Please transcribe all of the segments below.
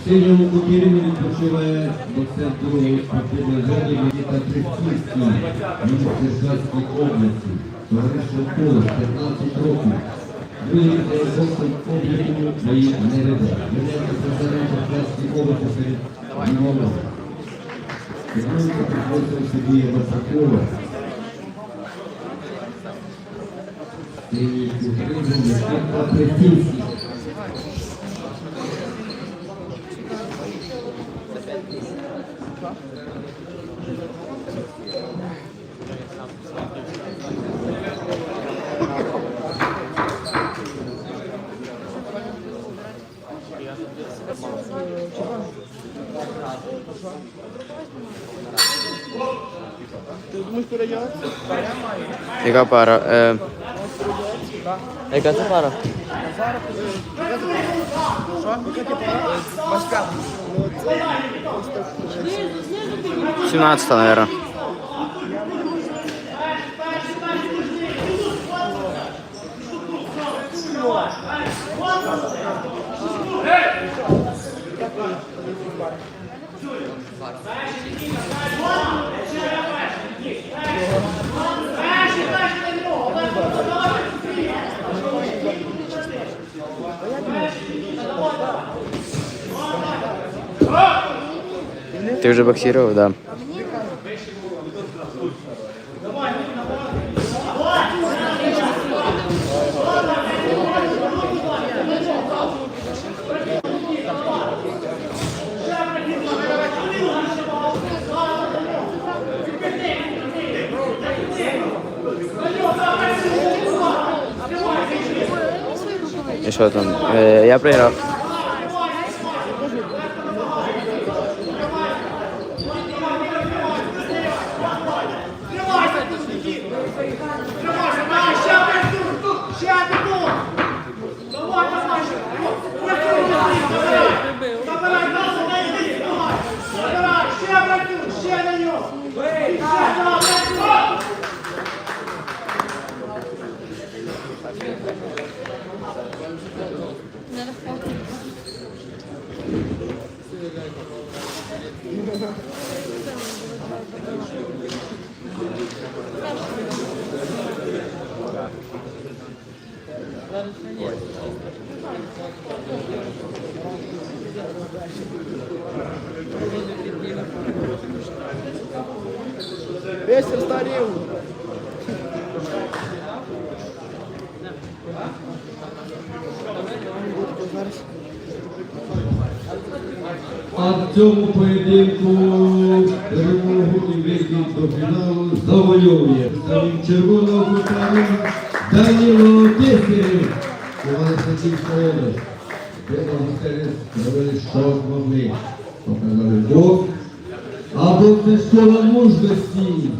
В синьому кутірі відпочиває боксер другої спортивної зони Мініта Трихтівський, він з області. Товариство Колос, 15 років. Другий боксер обліку бої не веде. Черкаської області перед Львовом. Підтримка професора Сергія Васакова. Синій кутірі Мініта Трихтівський. Яка пара? Е... Яка це пара? Сімнадцята, наверное. Ти вже боксировав, да. І що там? Е, я проіграв. Весь розстарів. А в цьому поєдинку перемогу і вихід до фіналу завойовує самим червоного кутарем Даніло Кисарів. Івано-Франківська область. Білогостери зробили, що змогли. Показали бок. Або це школа мужності.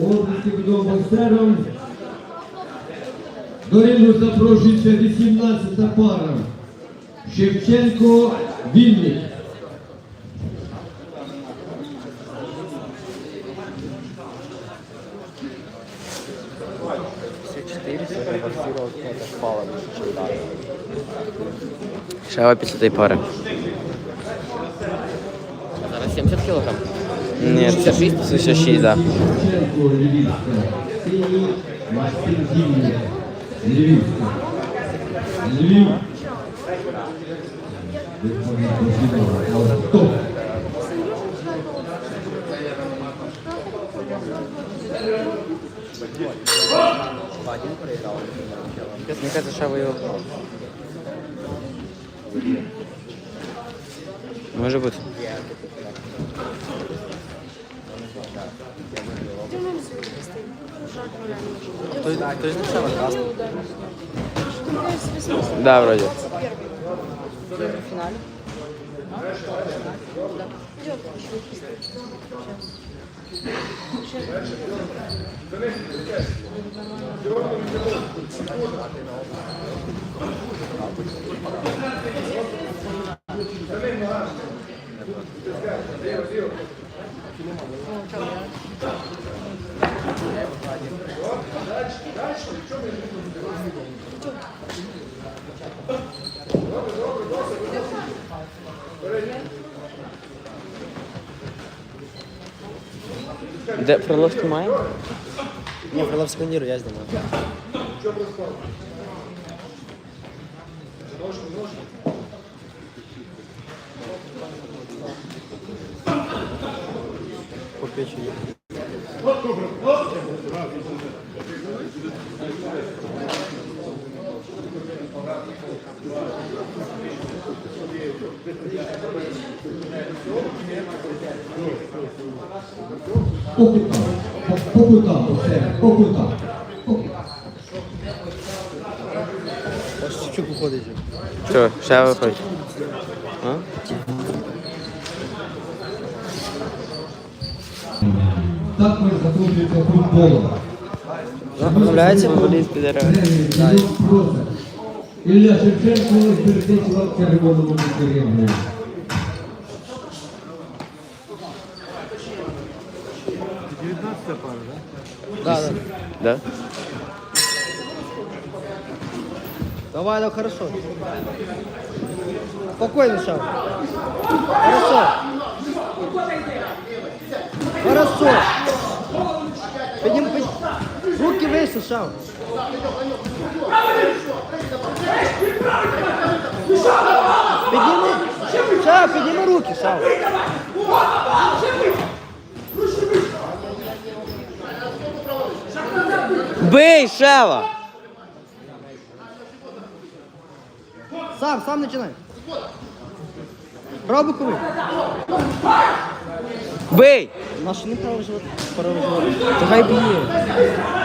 Області відомим боксером. До рингу запрошується 18-та пара. Шевченко Вінник. Шева після тієї пари. Зараз 70 кілограм. Ні, 66? 66, да. Шевченко один проиграл. Мне кажется, что выиграл. Может быть. Кто, кто из начала? Да, вроде. А? В финале. Да. Идет. Сейчас. Gracias. Сканирую, я снимаю. По печени. По кутам. По, по кутам, по себе, по кутам. По кутам. Ось. Що, ще виходить? А? Так ми закручується футболом. Розмовляється? Футболіст піде Тренер Ілля Просак. Ілля Шевченко перетечував червоному кутирі. Да, да. Да? Давай, да, хорошо. Спокойно, Шав. Хорошо. Хорошо. Подним, подним. Руки выше, Шав. Подними. Шав, подними руки, Шав. Бий, Шева! Сам, сам начинай. Право боковий. Бий! Наш не правый живот, правый живот. Давай бей.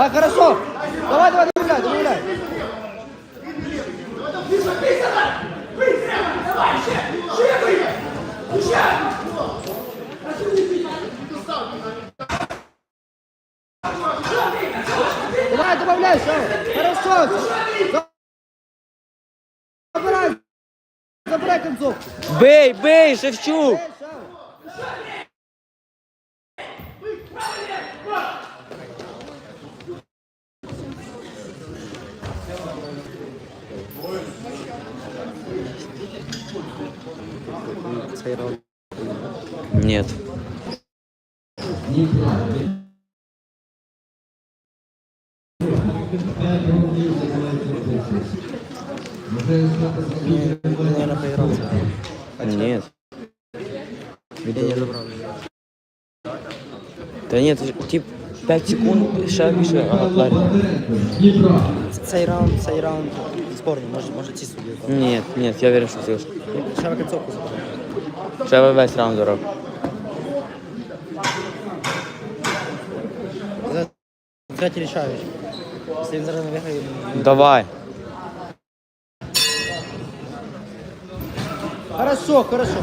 А, хорошо. Давай, давай, добавляй, добавляй. Давай, добавляй, Сава. Хорошо. Забирай. Забирай концовку. Бий, бий, Шевчук! Эй, Сава. Раунд. Нет. Наверное, проиграл. Нет. Я не забрал. Та ні, тип 5 секунд, ще більше, а Ларі. Цей раунд, цей раунд спорний, може, може ці судді. Ні, ні, я вірю, що ти. Ще концовку забрав. Ще весь раунд дорог. Третій. Якщо він зараз не виграє, Давай. Хорошо, хорошо.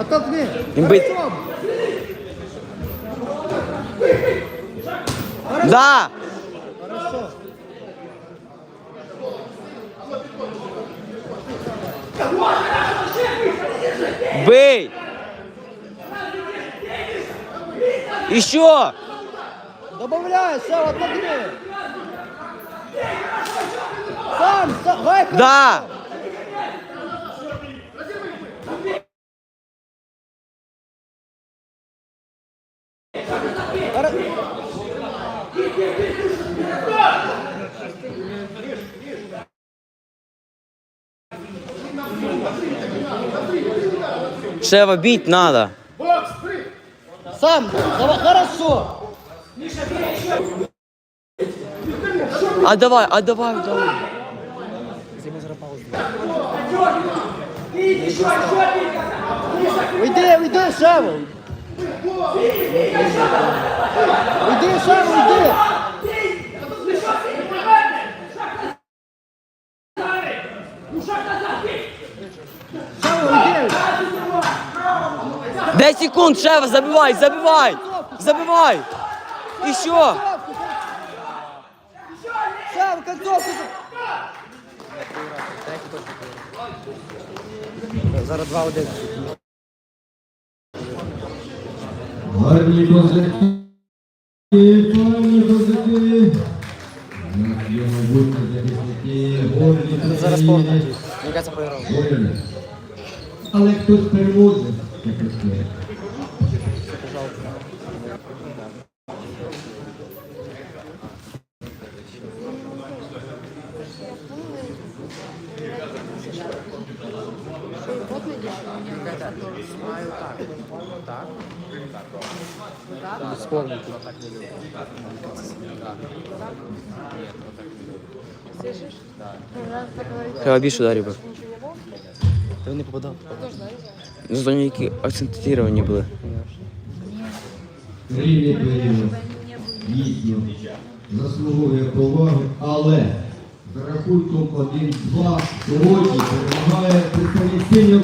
Оттолкни. Бить. Да! Бий! Еще! Добавляй, все, оттолкни. Сам, сам, давай, хорошо. Да! Шева, бить надо. Бокс, Сам, давай, хорошо. А давай, а давай, давай. Уйди. Уйди, Шева, уйди. Шева, уйди. 10 секунд, Шева, забивай, забивай! Забивай! Еще! Шева, концовку. Зараз 2-1. Гарні козаки. Гарні козаки. Нас є майбутні захисники. Горні Зараз повно. Мені кажется, проіграв. Але хтось переможе. КПС. Треба більше ударів би. Ти не попадав. Ну, зоні, які акцентировані були. Рівні період дійсно заслуговує поваги, але за рахунком 1-2 сьогодні перемагає представник